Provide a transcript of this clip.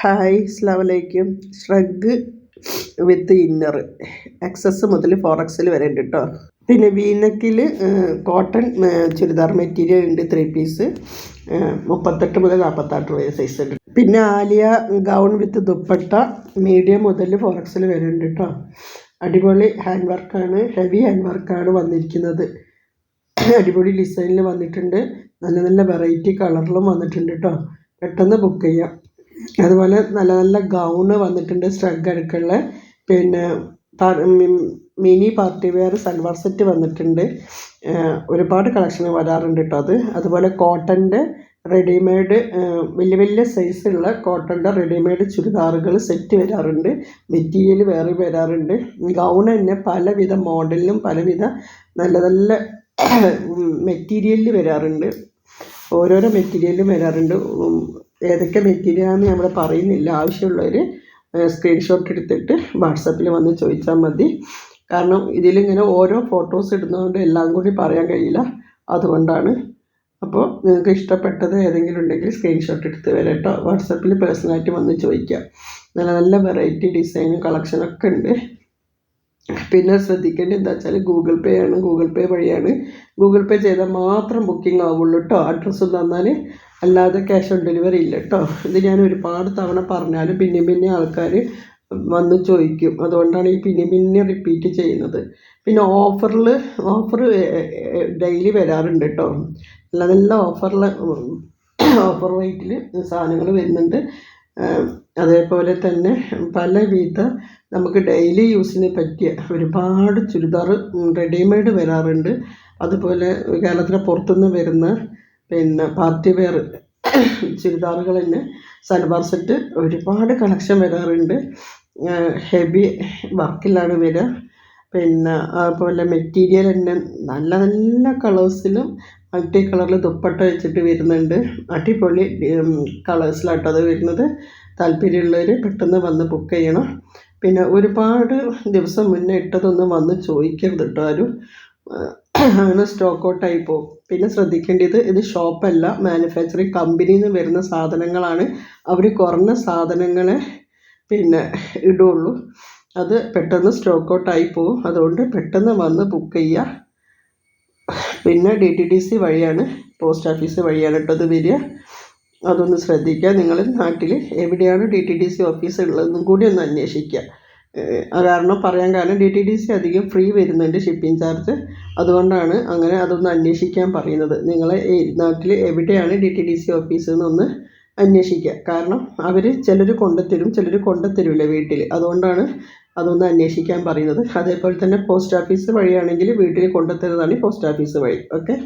Hi അസ്ലാമലൈക്കും shrug with inner XS മുതൽ four എക്സിൽ വരെ ഉണ്ട് കേട്ടോ പിന്നെ വീനക്കിൽ കോട്ടൺ ചുരിദാർ മെറ്റീരിയൽ ഉണ്ട് ത്രീ പീസ് മുപ്പത്തെട്ട് മുതൽ നാൽപ്പത്താറ് വരെ സൈസ് ഉണ്ട്. പിന്നെ Alia gown with dupatta medium മുതൽ ഫോർ എക്സിൽ വരെ ഉണ്ട് കേട്ടോ അടിപൊളി ഹാൻഡ് വർക്കാണ് ഹെവി ഹാൻഡ് വർക്കാണ് വന്നിരിക്കുന്നത്. അടിപൊളി ഡിസൈനിൽ വന്നിട്ടുണ്ട്. നല്ല നല്ല വെറൈറ്റി കളറിലും വന്നിട്ടുണ്ട് കേട്ടോ പെട്ടെന്ന് ബുക്ക് ചെയ്യാം. അതുപോലെ നല്ല നല്ല ഗൗണ് വന്നിട്ടുണ്ട് സ്ട്രഗ് അടുക്കുള്ള പിന്നെ mini party wear salwar set വന്നിട്ടുണ്ട്. ഒരുപാട് കളക്ഷൻ വരാറുണ്ട് കേട്ടോ അത്. അതുപോലെ കോട്ടന്റെ റെഡിമെയ്ഡ് വലിയ വലിയ സൈസുള്ള കോട്ടന്റെ റെഡിമെയ്ഡ് ചുരിദാറുകൾ സെറ്റ് വരാറുണ്ട്. മെറ്റീരിയൽ വേറെ വരാറുണ്ട്. ഗൗൺ തന്നെ പലവിധ മോഡലിലും പലവിധ നല്ല നല്ല മെറ്റീരിയലിൽ വരാറുണ്ട്. ഓരോരോ മെറ്റീരിയലും വരാറുണ്ട്. ഏതൊക്കെ മെറ്റീരിയലാണെന്ന് നമ്മൾ പറയുന്നില്ല. ആവശ്യമുള്ളവർ സ്ക്രീൻഷോട്ട് എടുത്തിട്ട് വാട്സപ്പിൽ വന്ന് ചോദിച്ചാൽ മതി. കാരണം ഇതിലിങ്ങനെ ഓരോ ഫോട്ടോസ് ഇടുന്നതുകൊണ്ട് എല്ലാം കൂടി പറയാൻ കഴിയില്ല. അതുകൊണ്ടാണ്. അപ്പോൾ നിങ്ങൾക്ക് ഇഷ്ടപ്പെട്ടത് ഏതെങ്കിലും ഉണ്ടെങ്കിൽ സ്ക്രീൻഷോട്ട് എടുത്ത് വരാം കേട്ടോ. വാട്സപ്പിൽ പേഴ്സണലായിട്ട് വന്ന് ചോദിക്കാം. നല്ല നല്ല വെറൈറ്റി ഡിസൈനും കളക്ഷനൊക്കെ ഉണ്ട്. പിന്നെ ശ്രദ്ധിക്കേണ്ടത് എന്താ വെച്ചാൽ ഗൂഗിൾ പേ ആണ്. ഗൂഗിൾ പേ വഴിയാണ് ഗൂഗിൾ പേ ചെയ്താൽ മാത്രം ബുക്കിംഗ് ആവുള്ളൂ കേട്ടോ അഡ്രസ്സ് തന്നാൽ അല്ലാതെ ക്യാഷ് ഓൺ ഡെലിവറി ഇല്ല കേട്ടോ ഇത് ഞാൻ ഒരുപാട് തവണ പറഞ്ഞാലും പിന്നെയും പിന്നെ ആൾക്കാർ വന്ന് ചോദിക്കും. അതുകൊണ്ടാണ് ഈ പിന്നെ പിന്നെ റിപ്പീറ്റ് ചെയ്യുന്നത്. പിന്നെ ഓഫറിൽ ഓഫർ ഡെയിലി വരാറുണ്ട് കേട്ടോ നല്ല നല്ല ഓഫറിൽ ഓഫർ റേറ്റിൽ സാധനങ്ങൾ വരുന്നുണ്ട്. അതേപോലെ തന്നെ പലവിധ നമുക്ക് ഡെയിലി യൂസിന് പറ്റിയ ഒരുപാട് ചുരിദാർ റെഡിമെയ്ഡ് വരാറുണ്ട്. അതുപോലെ കേരളത്തിന് പുറത്തുനിന്ന് വരുന്ന പിന്നെ പാർട്ടി വെയർ ചുരിദാറുകൾ തന്നെ സൽവാർ സെറ്റ് ഒരുപാട് കളക്ഷൻ വരാറുണ്ട്. ഹെവി വർക്കിലാണ് വരിക പിന്നെ അതുപോലെ മെറ്റീരിയൽ തന്നെ നല്ല നല്ല കളേഴ്സിലും മൾട്ടി കളറിൽ ദുപ്പട്ട വെച്ചിട്ട് വരുന്നുണ്ട്. അടിപൊളി കളേഴ്സിലാട്ടോ അത് വരുന്നത്. താല്പര്യമുള്ളവർ പെട്ടെന്ന് വന്ന് ബുക്ക് ചെയ്യണം. പിന്നെ ഒരുപാട് ദിവസം മുന്നേ ഇട്ടതൊന്നും വന്ന് ചോദിക്കരുത് കേട്ടോ ആരും. അങ്ങനെ സ്റ്റോക്ക് ഔട്ടായി പോകും. പിന്നെ ശ്രദ്ധിക്കേണ്ടത് ഇത് ഷോപ്പല്ല മാനുഫാക്ചറിങ് കമ്പനിയിൽ നിന്ന് വരുന്ന സാധനങ്ങളാണ്. അവർ കുറഞ്ഞ സാധനങ്ങളെ പിന്നെ ഇടുള്ളൂ. അത് പെട്ടെന്ന് സ്റ്റോക്ക് ഔട്ടായി പോകും. അതുകൊണ്ട് പെട്ടെന്ന് വന്ന് ബുക്ക് ചെയ്യുക പിന്നെ ഡി ടി ഡി സി വഴിയാണ് പോസ്റ്റ് ഓഫീസ് വഴിയാണ് കേട്ടോ ഇത് വരിക. അതൊന്ന് ശ്രദ്ധിക്കുക. നിങ്ങൾ നാട്ടിൽ എവിടെയാണ് D T D C office ഉള്ളതെന്നും കൂടി ഒന്ന് അന്വേഷിക്കുക. കാരണം പറയാൻ കാരണം ഡി ടി ഡി സി അധികം ഫ്രീ വരുന്നുണ്ട് ഷിപ്പിംഗ് ചാർജ് അതുകൊണ്ടാണ് അങ്ങനെ അതൊന്ന് അന്വേഷിക്കാൻ പറയുന്നത്. നിങ്ങളെ നാട്ടിൽ എവിടെയാണ് D T D C office എന്നൊന്ന് അന്വേഷിക്കുക. കാരണം അവർ ചിലർ കൊണ്ടുത്തരും ചിലർ കൊണ്ടുത്തരില്ല വീട്ടിൽ അതുകൊണ്ടാണ് അതൊന്ന് അന്വേഷിക്കാൻ പറയുന്നത്. അതേപോലെ തന്നെ പോസ്റ്റ് ഓഫീസ് വഴിയാണെങ്കിൽ വീട്ടിൽ കൊണ്ടുത്തരുന്നതാണ് പോസ്റ്റ് ഓഫീസ് വഴി. ഓക്കെ?